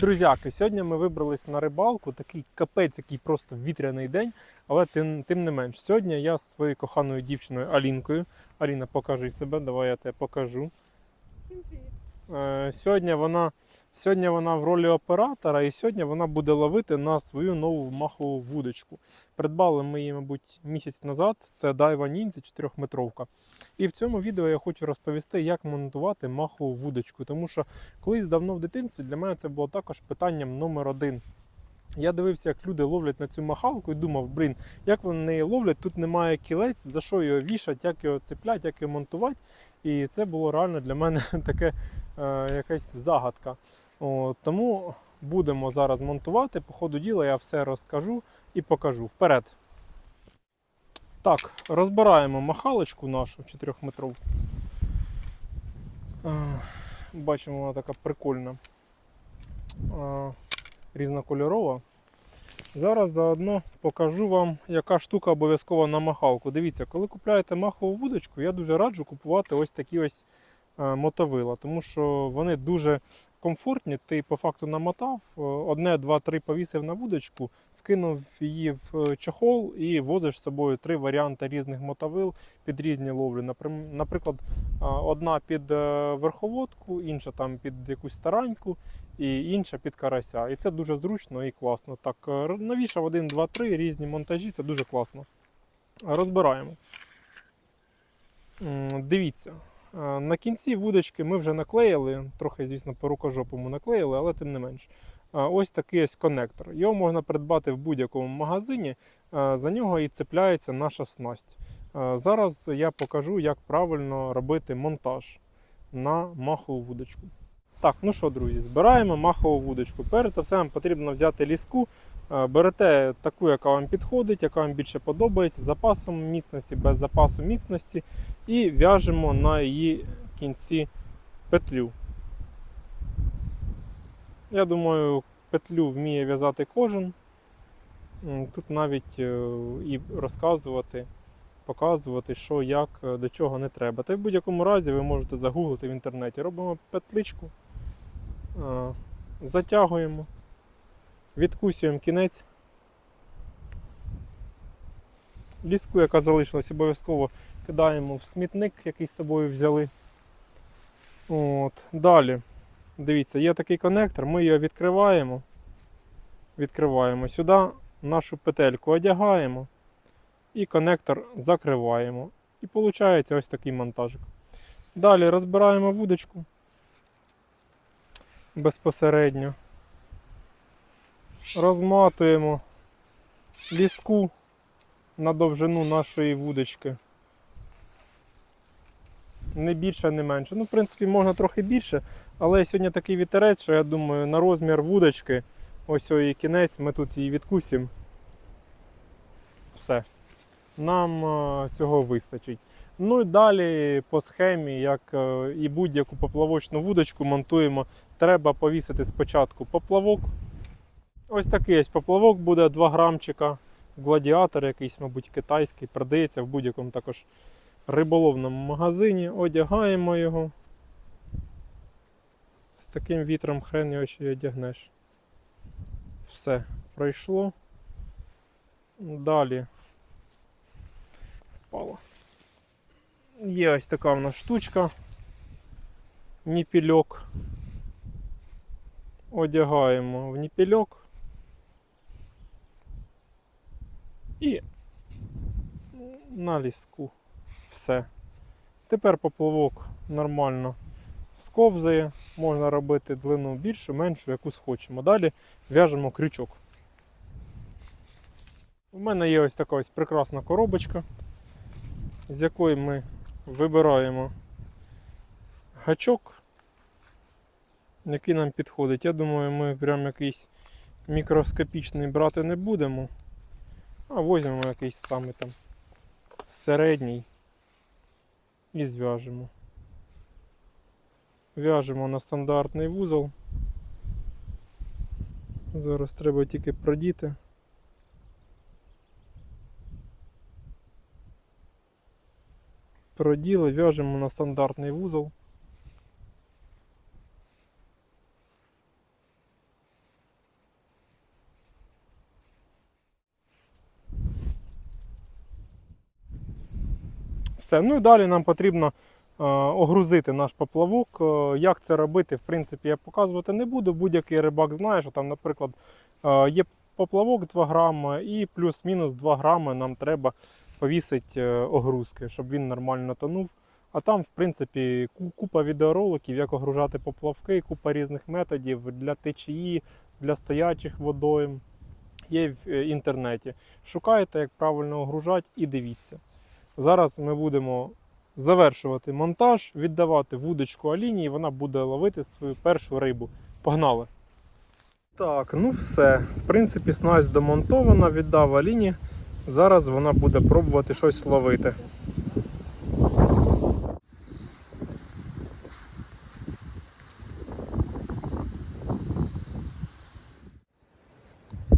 Друзяки, сьогодні ми вибрались на рибалку, такий капець, який просто вітряний день, але тим, тим не менш. Сьогодні я з своєю коханою дівчиною Алінкою. Аліна, покажи себе, давай я тебе покажу. Е, Сьогодні вона, сьогодні вона в ролі оператора, і сьогодні вона буде ловити на свою нову махову вудочку. Придбали ми її, мабуть, місяць назад. Це Daiwa Ninja 4-метровка. І в цьому відео я хочу розповісти, як монтувати махову вудочку. Тому що колись давно в дитинстві для мене це було також питанням номер один. Я дивився, як люди ловлять на цю махалку і думав, блін, як вони ловлять, тут немає кілець, за що його вішать, як його цеплять, як його монтувати. І це було реально для мене таке е, якась загадка. О, тому будемо зараз монтувати. По ходу діла я все розкажу і покажу. Вперед. Так, розбираємо махалочку нашу 4-метрову. Е, Бачимо, вона така прикольна. Е, Різнокольорова. Зараз заодно покажу вам, яка штука обов'язкова на махалку. Дивіться, коли купляєте махову вудочку, я дуже раджу купувати ось такі ось е, мотовила, тому що вони дуже комфортні. Ти по факту намотав, е, одне, два, три повісив на вудочку, вкинув її в е, чохол і возиш з собою три варіанти різних мотовил під різні ловлі. Наприклад, одна під е, верховодку, інша там під якусь тараньку і інша під карася. І це дуже зручно і класно. Так, навішав 1, 2, 3 різні монтажі, це дуже класно. Розбираємо. Дивіться. Е, На кінці вудочки ми вже наклеїли, трохи, звісно, по рукожопому наклеїли, але тим не менш. Е, Ось такий ось коннектор. Його можна придбати в будь-якому магазині. е, За нього і цепляється наша снасть. Зараз я покажу, як правильно робити монтаж на махову вудочку. Так, ну що, друзі, збираємо махову вудочку. Перш за все, вам потрібно взяти ліску. Е, Берете таку, яка вам підходить, яка вам більше подобається, з запасом міцності, без запасу міцності, і в'яжемо на її кінці петлю. Я думаю, петлю вміє в'язати кожен. Тут навіть е, і розказувати, показувати, що, як, е, до чого не треба. Та в будь-якому разі ви можете загуглити в інтернеті. Робимо петличку, затягуємо, відкусуємо кінець. Ліску, яка залишилась, обов'язково кидаємо в смітник, який з собою взяли. От. Далі. Дивіться, є такий коннектор, ми його відкриваємо. Відкриваємо сюди нашу петельку одягаємо і коннектор закриваємо. І виходить ось такий монтажик. Далі розбираємо вудочку безпосередньо. Розматуємо ліску на довжину нашої вудочки. Не більше, не менше. Ну, в принципі, можна трохи більше, але сьогодні такий вітерець, що я думаю, на розмір вудочки, ось її кінець, ми тут її відкусимо. Все. Нам е, цього вистачить. Ну і далі по схемі, як е, і будь-яку поплавочну вудочку монтуємо, треба повісити спочатку поплавок. Ось такий ось поплавок буде 2 грамчика. Гладіатор якийсь, мабуть, китайський, продається в будь-якому також риболовному магазині. Одягаємо його. З таким вітром хрен його ще одягнеш. Все, пройшло. Далі впало. Є ось така в нас штучка. Ніпільок. Одягаємо в ніпільок. І на ліску. Все. Тепер поплавок нормально сковзає. Можна робити длину більшу, меншу, яку схочемо. Далі в'яжемо крючок. У мене є ось така ось прекрасна коробочка, з якої ми вибираємо гачок, який нам підходить. Я думаю, ми прям якийсь мікроскопічний брати не будемо, а візьмемо якийсь саме там середній і зв'яжемо. В'яжемо на стандартний вузол. Зараз треба тільки продіти. Проділи, в'яжемо на стандартний вузол. Все. Ну і далі нам потрібно е, огрузити наш поплавок. Е, Як це робити, в принципі, я показувати не буду. Будь-який рибак знає, що там, наприклад, е, є поплавок 2 грами і плюс-мінус 2 грами нам треба повісити огрузки, щоб він нормально тонув. А там, в принципі, купа відеороликів, як огружати поплавки, купа різних методів для течії, для стоячих водойм. Є в інтернеті. Шукайте, як правильно огружати, і дивіться. Зараз ми будемо завершувати монтаж, віддавати вудочку Аліні, і вона буде ловити свою першу рибу. Погнали! Так, ну все. В принципі, снасть домонтована, віддав Аліні. Зараз вона буде пробувати щось ловити.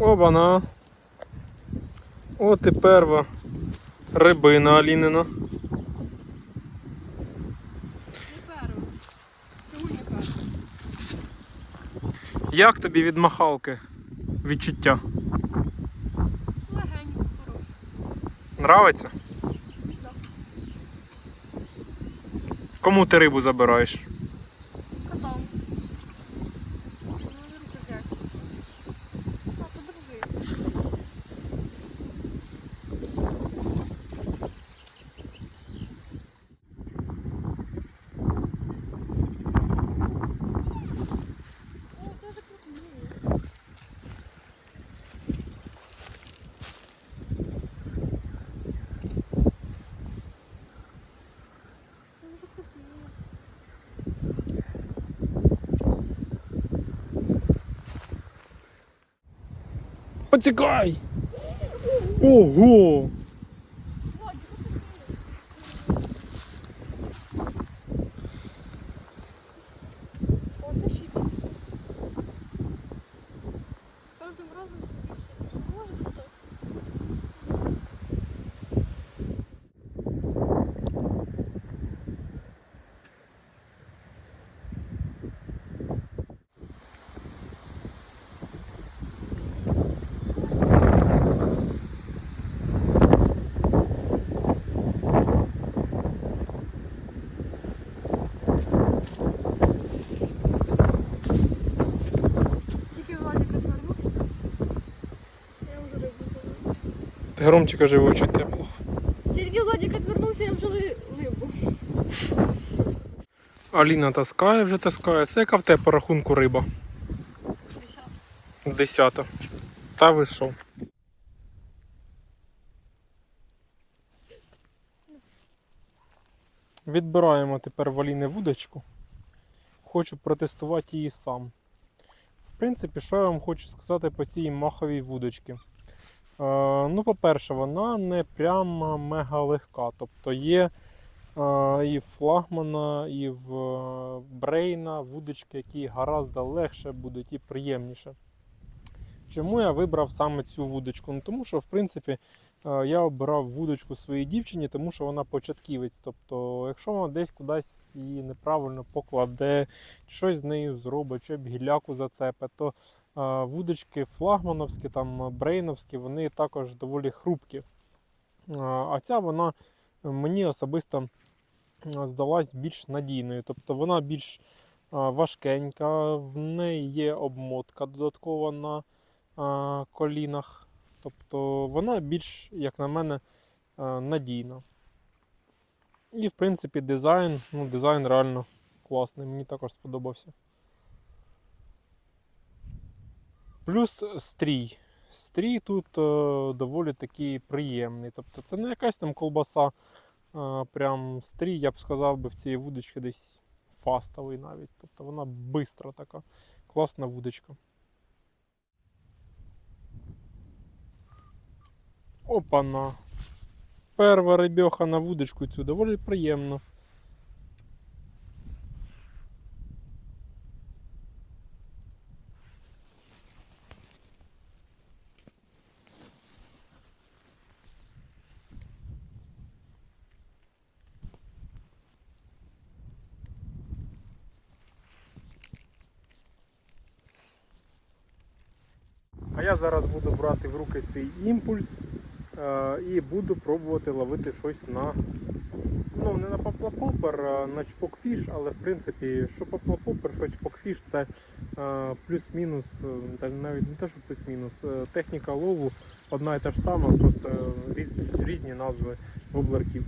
Обана. От і перва рибина Алінина. Як тобі від махалки відчуття? Легенько, хороше. Нравиться? Кому ти рибу забираєш? Катал. Ну, не руки взяти. А, подержи. О, це вже крупніє. Це вже крупніє. Потікай! Ого! Оце щіпі. З кожним разом все більше. Не може достати. Тільки Владик відвернувся. Я вже рибу зловила. Ти громче кажи, очі тепло. Тільки Владик відвернувся, я вже рибу. Аліна таскає, вже таскає. Це яка в тебе по рахунку риба? Десятка. Десята. Та ви що? Відбираємо тепер в Аліни вудочку. Хочу протестувати її сам. В принципі, що я вам хочу сказати по цій маховій вудочці. Е, ну, по-перше, вона не прямо мега легка. Тобто є е, і в флагмана, і в е, брейна вудочки, які гораздо легше будуть і приємніше. Чому я вибрав саме цю вудочку? Ну, тому що, в принципі, я обирав вудочку своїй дівчині, тому що вона початківець. Тобто, якщо вона десь кудись її неправильно покладе, щось з нею зробить, чи об гілляку зацепе, то вудочки флагмановські, там брейновські, вони також доволі хрупкі. Е, А ця вона е, мені особисто е, здалась більш надійною. Тобто вона більш е, важкенька, в неї є обмотка додаткова на колінах. Тобто вона більш, як на мене, надійна. І, в принципі, дизайн, ну, дизайн реально класний, мені також сподобався. Плюс стрій. Стрій тут е, доволі такий приємний. Тобто це не якась там колбаса, а, прям стрій, я б сказав би, в цій вудочці десь фастовий навіть. Тобто вона бистра така, класна вудочка. Опана. Перва рибьоха на вудочку цю доволі приємно. А я зараз буду брати в руки свій імпульс е, і буду пробувати ловити щось на ну, не на поплапопер, а на чпокфіш, але в принципі, що поплапопер, що чпокфіш, це е, плюс-мінус, е, навіть не те, що плюс-мінус, техніка лову одна і та ж сама, просто різ, різні назви воблерків.